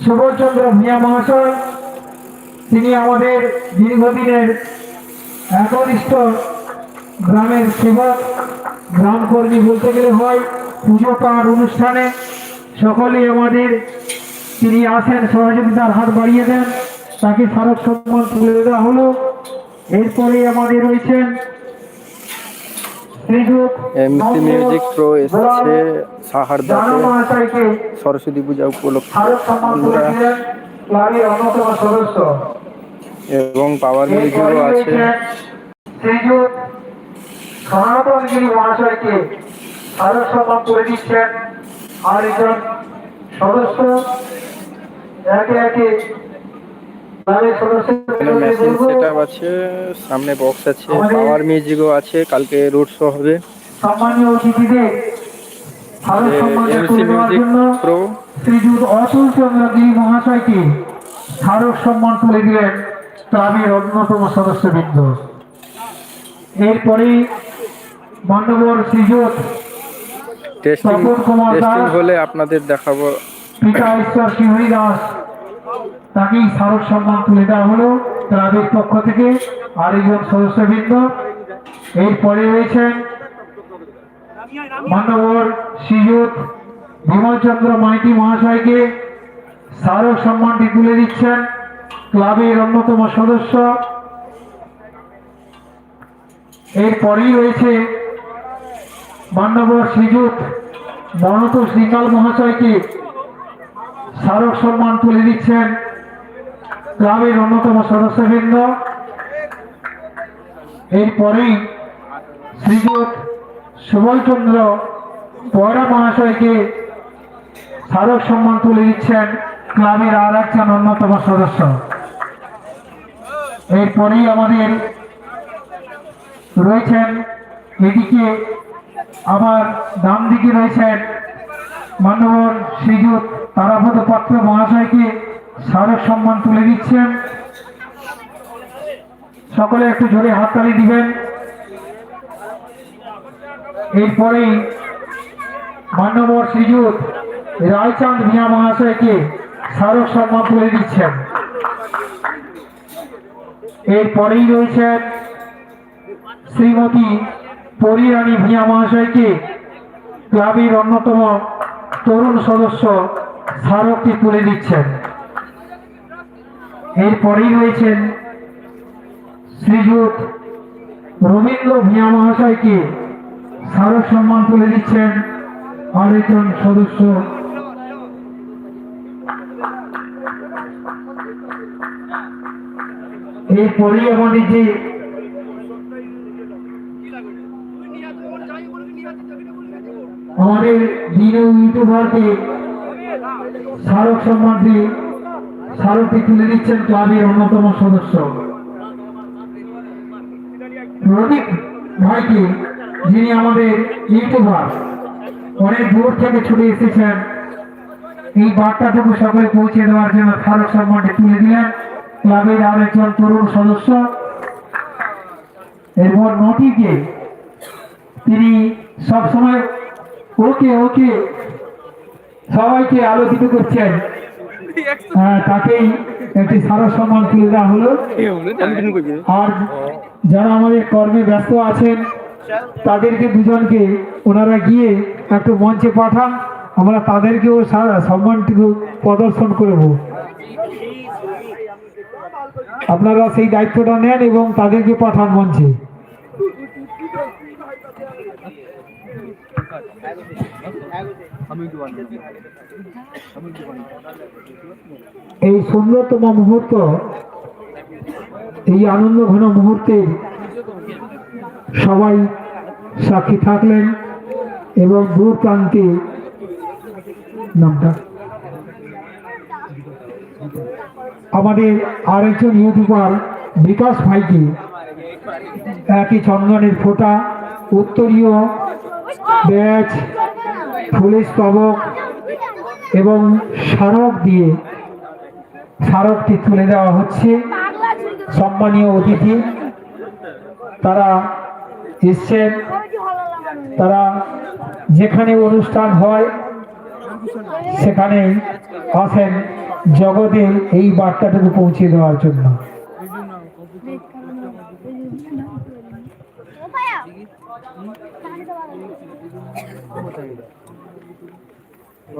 সুভাষচন্দ্র ভূঁইয়া মহাশয়, তিনি আমাদের দীর্ঘদিনের একনিষ্ঠ গ্রামের সেবক গ্রাম কর্মী বলতে গেলে হয় পুজো পাঠ অনুষ্ঠানে। সকলেই আমাদের, তিনি আসেন সহযোগিতার হাত বাড়িয়ে দেন। তাকে স্মারক সম্মান তুলে দেওয়া হলো। এরপরে আমাদের রয়েছেন এমসি মিউজিক প্রো এসেছে সাহারদাতে। সরস্বতী পূজা উপলক্ষে। এবং পাওয়ার মিউজিকও আছে। মহাশয়কে সদস্য, একে একে এখানে মেশিন আছে সামনে বক্স আছে পাওয়ার মিউজিকও আছে কালকে রোড শো হবে। সম্মানীয় অতিথিদের MC music pro Shrijut Atul Chandra Giri মহাশয়কে স্মারক সম্মান তুলে দিলেন ক্লাবের অন্যতম সদস্যবৃন্দ। এরপরে মান্যবর শ্রীযুত টেস্টিং তপন কুমার দাস। টেস্টিং হলে আপনাদের দেখাবো। পিতা ঈশ্বর সিংহী দাস তাকেই স্মারক সম্মান তুলে দেওয়া হলো ক্লাবের পক্ষ থেকে আরেকজন সদস্যবৃন্দ। এরপরে রয়েছেন মান্যবর শ্রীযুত বিমলচন্দ্র মাইতি মহাশয়কে স্মারক সম্মানটি তুলে দিচ্ছেন ক্লাবের অন্যতম সদস্য। এরপরেই রয়েছে মান্যবর শ্রীযুত মনত শ্রীকাল মহাশয়কে স্মারক সম্মান তুলে দিচ্ছেন ক্লাবের অন্যতম সদস্যবৃন্দ। এরপরেই শ্রীযুত সুবলচন্দ্র পয়রা মহাশয়কে স্মারক সম্মান তুলে দিচ্ছেন ক্লাবের আর একজন অন্যতম সদস্য। এরপরেই আমাদের রয়েছেন, এদিকে আবার ডান দিকে রয়েছেন মানবর শ্রীযুত তারাপদ পাত্র মহাশয়কে স্মারক সম্মান তুলে দিচ্ছেন। সকলে একটু জোরে হাততালি দিবেন। এরপরেই মান্যবর শ্রীযুত রায়চাঁদ মিয়া মহাশয়কে স্মারক সম্মান তুলে দিচ্ছেন। এরপরেই রয়েছেন শ্রীমতী পরিরানী ভিয়া মহাশয়কে ক্লাবের অন্যতম তরুণ সদস্য স্মারকটি তুলে দিচ্ছেন। এরপরেই রয়েছেন শ্রীযুত রবীন্দ্র ভিয়া মহাশয়কে স্মারক সম্মান তুলে দিচ্ছেন আরেকজন সদস্য। এরপরেই আমাদের যে আমাদের দিন ইউটিউবারকে স্মারক সম্মানটি স্মারকটি তুলে দিচ্ছেন ক্লাবের অন্যতম সদস্য। প্রদীপ ভাইকে যিনি আমাদের ইউটিউবার, অনেক দূর থেকে ছুটে এসেছেন। এই বার্তাটুকু সকলে পৌঁছে দেওয়ার জন্য স্মারক সম্মানটি তুলে দিলেন ক্লাবের আর একজন তরুণ সদস্য। এরপর নটিকে তিনি সবসময় ওকে ওকে সবাইকে আলোকিত করছেন। তাকেই একটি স্মারক সম্মান তুলে দেওয়া হলো। আর যারা আমাদের কর্মে ব্যস্ত আছেন তাদেরকে দুজনকে ওনারা গিয়ে একটু মঞ্চে পাঠান। আমরা তাদেরকেও সম্মানটুকু প্রদর্শন করব। আপনারা সেই দায়িত্বটা নেন এবং তাদেরকে পাঠান মঞ্চে। এই সুন্দরতম মুহূর্ত, এই আনন্দ ঘন মুহূর্তে সবাই সাক্ষী থাকলেন এবং দূর প্রান্তে নামটা। আমাদের আরেকজন ইউটিউবার বিকাশ ভাইকে একই চন্দনের ফোঁটা, উত্তরীয় ব্যাচ ফুলের স্তবক এবং স্মারক দিয়ে স্মারকটি তুলে দেওয়া হচ্ছে। সম্মানীয় অতিথি, তারা এসছেন। তারা যেখানে অনুষ্ঠান হয় সেখানে আসেন জগতে এই বার্তাটুকু পৌঁছে দেওয়ার জন্য।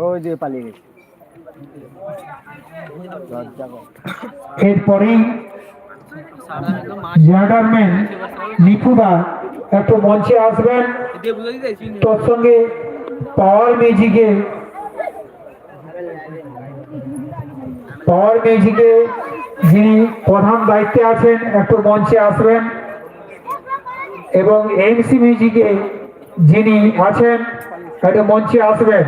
ওই যে পালিয়ে গেছে। এরপরেই নিপুদা মঞ্চে আসবেন, তোর সঙ্গে পাওয়ার মিউজিকে পাওয়ার মিউজিকে যিনি প্রধান দায়িত্বে আছেন, একটু মঞ্চে আসবেন। এবং এমসি মিউজিকে যিনি আছেন, একটু মঞ্চে আসবেন।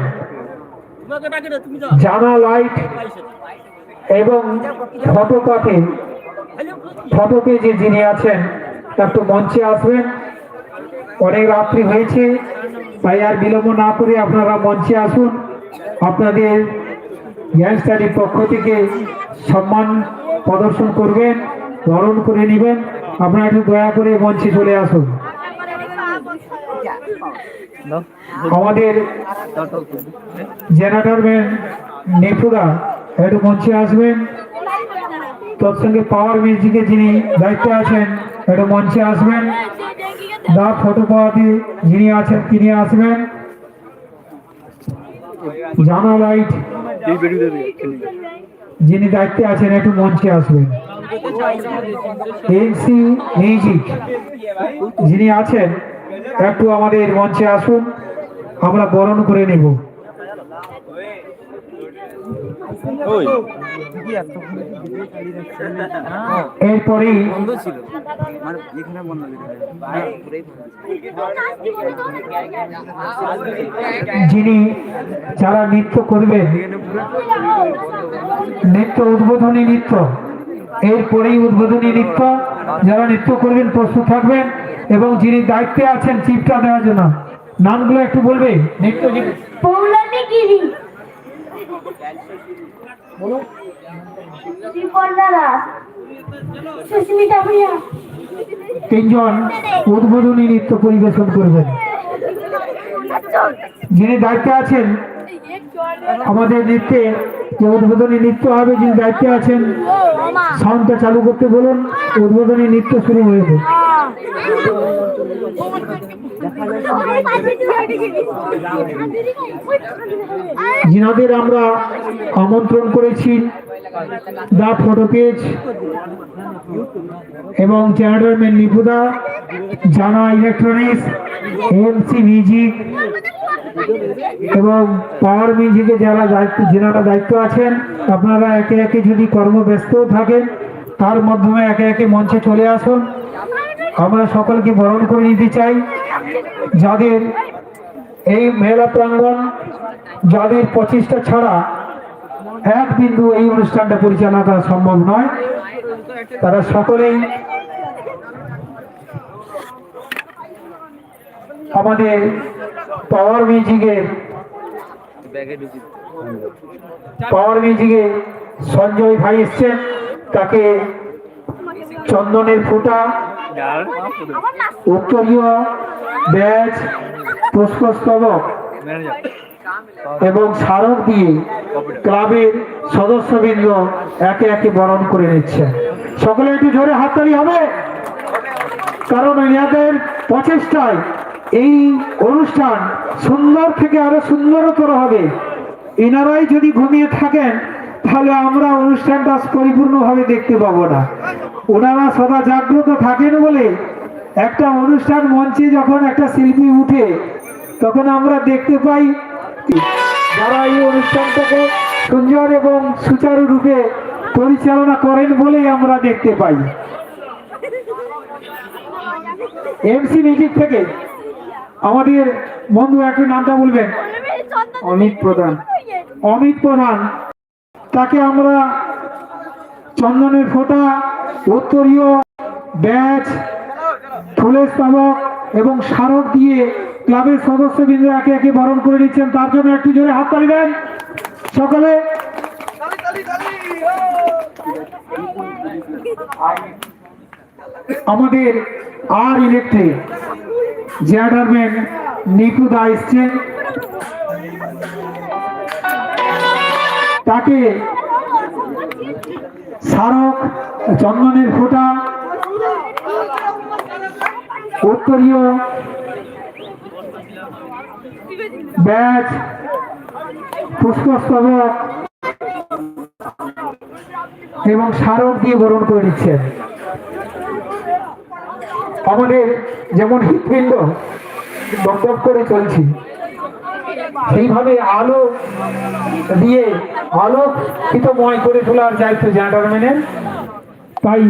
জানা লাইট এবং ফটোগ্রাফি ফটো যে যিনি আছেন একটু মঞ্চে আসবেন। অনেক রাত্রি হয়েছে, তাই আর বিলম্ব না করে আপনারা মঞ্চে আসুন। আপনাদের জ্ঞান পক্ষ থেকে সম্মান প্রদর্শন করবেন, বরণ করে নেবেন। আপনারা একটু দয়া করে মঞ্চে চলে আসুন। আমাদের দাও। জেনারেটরম্যান নেপুদা, একটু মঞ্চে আসবেন তোর সঙ্গে পাওয়ার মিউজিকে যিনি দায়িত্বে আছেন, একটু মঞ্চে আসবেন দা ফটো পাওয়াতে যিনি আছেন, তিনি আসবেন জানা লাইট। যিনি দায়িত্বে আছেন, একটু মঞ্চে আসবেন এনসি মিউজিক, যিনি আছেন একটু আমাদের মঞ্চে আসুন আমরা বরণ করে নেব। ছিল। মানে যিনি যারা নৃত্য করবেন নৃত্য উদ্বোধনী নৃত্য এরপরেই উদ্বোধনী নৃত্য যারা নৃত্য করবেন প্রস্তুত থাকবেন। এবং যিনি দায়িত্বে আছেন চিপটা দেওয়ার জন্য নামগুলো একটু বলবে? তিনজন উদ্বোধনী নৃত্য পরিবেশন করবেন। যিনি দায়িত্বে আছেন আমাদের নৃত্যে যে উদ্বোধনী নৃত্য হবে যিনি দায়িত্বে আছেন সাউন্ডটা চালু করতে বলুন উদ্বোধনী নৃত্য শুরু হয়েছে যিনাদের আমরা আমন্ত্রণ করেছি, দা ফটো পেজ এবং চ্যানেলম্যান নিপুদা, জানা ইলেকট্রনিক্স এমসি মিউজিক এবং পাওয়ার মিউজিকে যারা দায়িত্ব যেনারা দায়িত্ব আছেন, আপনারা একে একে যদি কর্মব্যস্ত থাকেন, তার মাধ্যমে একে একে মঞ্চে চলে আসুন। আমরা সকলকে বরণ করে নিতে চাই। যাদের এই মেলা প্রাঙ্গণ, যাদের পঁচিশটা ছাড়া এক বিন্দু এই অনুষ্ঠানটা পরিচালনা করা সম্ভব নয়, তারা সকলেই আমাদের পাওয়ার মিউজিকের পাওয়ার মিউজিকে সঞ্জয় ভাই এসছেন, তাকে চন্দনের ফুটা উত্তরীয় ব্যাচ পুষ্পস্তবক এবং স্মারক দিয়ে ক্লাবের সদস্যবৃন্দ একে একে বরণ করে নিচ্ছে সকলে একটু জোরে হাততালি হবে। কারণ এনাদের প্রচেষ্টায় এই অনুষ্ঠান সুন্দর থেকে আরও সুন্দরতর হবে। এনারাই যদি ঘুমিয়ে থাকেন, তাহলে আমরা অনুষ্ঠানটা পরিপূর্ণভাবে দেখতে পাবো না। ওনারা সদা জাগ্রত থাকেন বলে একটা অনুষ্ঠান মঞ্চে যখন একটা শিল্পী উঠে, তখন আমরা দেখতে পাই যারা এই অনুষ্ঠানটাকে সুন্দর এবং সুচারুরূপে পরিচালনা করেন বলেই আমরা দেখতে পাই। এমসি মিউজিক থেকে আমাদের বন্ধু একটু নামটা বলবেন? অমিত প্রধান। অমিত প্রধান। তাকে আমরা চন্দনের ফোঁটা উত্তরীয় ব্যাচ ফুলের স্তবক এবং স্মারক দিয়ে ক্লাবের সদস্যবৃন্দ একে একে বরণ করে নিচ্ছেন। তার জন্য একটু জোরে হাত তালি দেন সকলে। আমাদের আর ইলেকট্রিক চেয়ারম্যান নিপুদা এসছেন। তাকে স্মারক চন্দনের ফোঁটা। উত্তরীয় ব্যাচ, পুষ্পস্তবক এবং স্মারক দিয়ে বরণ করে নিচ্ছেন। আমাদের যেমন হৃৎপিণ্ড দপদপ করে চলছি, সেইভাবে আলো দিয়ে আলোকিতময় করে তোলার দায়িত্ব জেন্টারম্যানের তাই